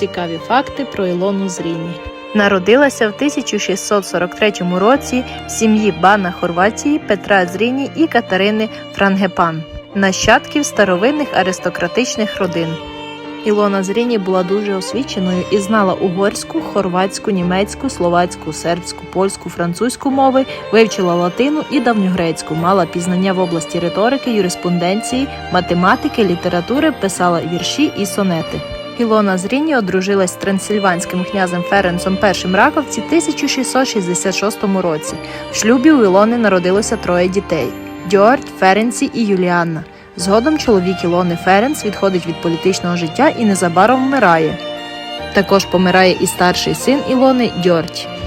Цікаві факти про Ілону Зріні. Народилася в 1643 році в сім'ї бана Хорватії Петра Зріні і Катерини Франгепан, нащадків старовинних аристократичних родин. Ілона Зріні була дуже освіченою і знала угорську, хорватську, німецьку, словацьку, сербську, польську, французьку мови, вивчила латину і давньогрецьку, мала пізнання в області риторики, юриспонденції, математики, літератури, писала вірші і сонети. Ілона Зріні одружилась з трансильванським князем Ференцом І Раковці в 1666 році. В шлюбі у Ілони народилося троє дітей: Дьорд, Ференці і Юліанна. Згодом чоловік Ілони Ференц відходить від політичного життя і незабаром вмирає. Також помирає і старший син Ілони Дьорть.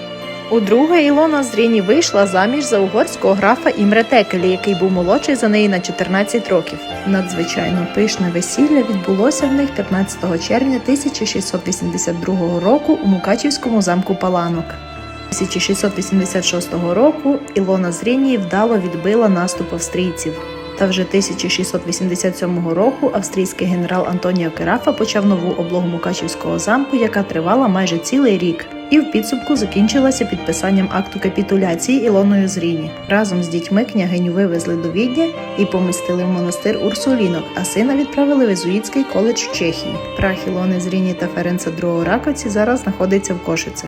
Удруге Ілона Зріні вийшла заміж за угорського графа Імре Текелі, який був молодший за неї на 14 років. Надзвичайно пишне весілля відбулося в них 15 червня 1682 року у Мукачівському замку Паланок. 1686 року Ілона Зріні вдало відбила наступ австрійців. Та вже 1687 року австрійський генерал Антоніо Керафа почав нову облогу Мукачівського замку, яка тривала майже цілий рік, і в підсумку закінчилася підписанням акту капітуляції Ілоною Зріні. Разом з дітьми княгиню вивезли до Відня і помістили в монастир Урсулінок, а сина відправили в Езуїцький коледж в Чехії. Прах Ілони Зріні та Ференца II Раковці зараз знаходиться в Кошице.